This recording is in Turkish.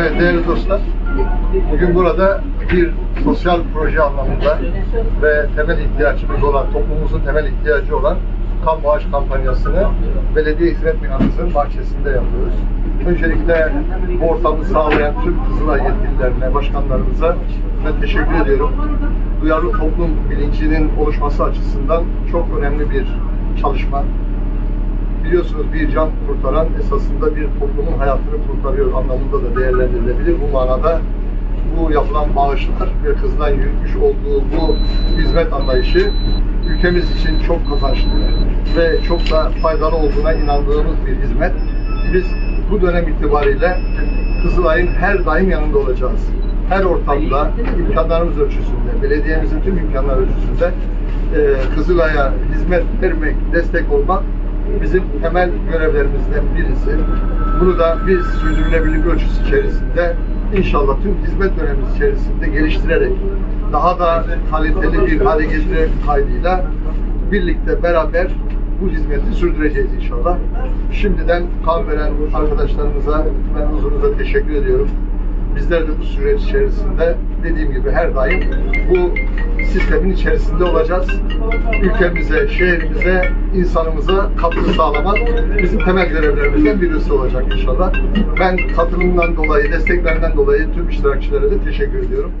Evet değerli dostlar, bugün burada bir sosyal proje anlamında ve temel ihtiyacımız olan, toplumumuzun temel ihtiyacı olan kan bağış kampanyasını belediye hizmet binamızın bahçesinde yapıyoruz. Öncelikle bu ortamı sağlayan tüm Kızılay yetkililerine, başkanlarımıza ben teşekkür ediyorum. Duyarlı toplum bilincinin oluşması açısından çok önemli bir çalışma biliyorsunuz bir can kurtaran esasında bir toplumun hayatını kurtarıyor anlamında da değerlendirilebilir. Bu manada bu yapılan bağışlar ve kızdan yürütmüş olduğu bu hizmet anlayışı ülkemiz için çok kazançlı ve çok da faydalı olduğuna inandığımız bir hizmet. Biz bu dönem itibariyle Kızılay'ın her daim yanında olacağız. Her ortamda imkanlarımız ölçüsünde, belediyemizin tüm imkanları ölçüsünde e, Kızılay'a hizmet vermek, destek olmak bizim temel görevlerimizden birisi. Bunu da biz sürdürülebilirlik ölçüsü içerisinde inşallah tüm hizmet dönemimiz içerisinde geliştirerek daha da kaliteli bir hale getirmek kaydıyla birlikte beraber bu hizmeti sürdüreceğiz inşallah. Şimdiden kan veren arkadaşlarımıza ben huzurunuza teşekkür ediyorum. Bizler de bu süreç içerisinde dediğim gibi her daim bu sistemin içerisinde olacağız. Ülkemize, şehrimize, insanımıza katkı sağlamak bizim temel görevlerimizden birisi olacak inşallah. Ben katılımından dolayı, desteklerinden dolayı tüm iştirakçilere de teşekkür ediyorum.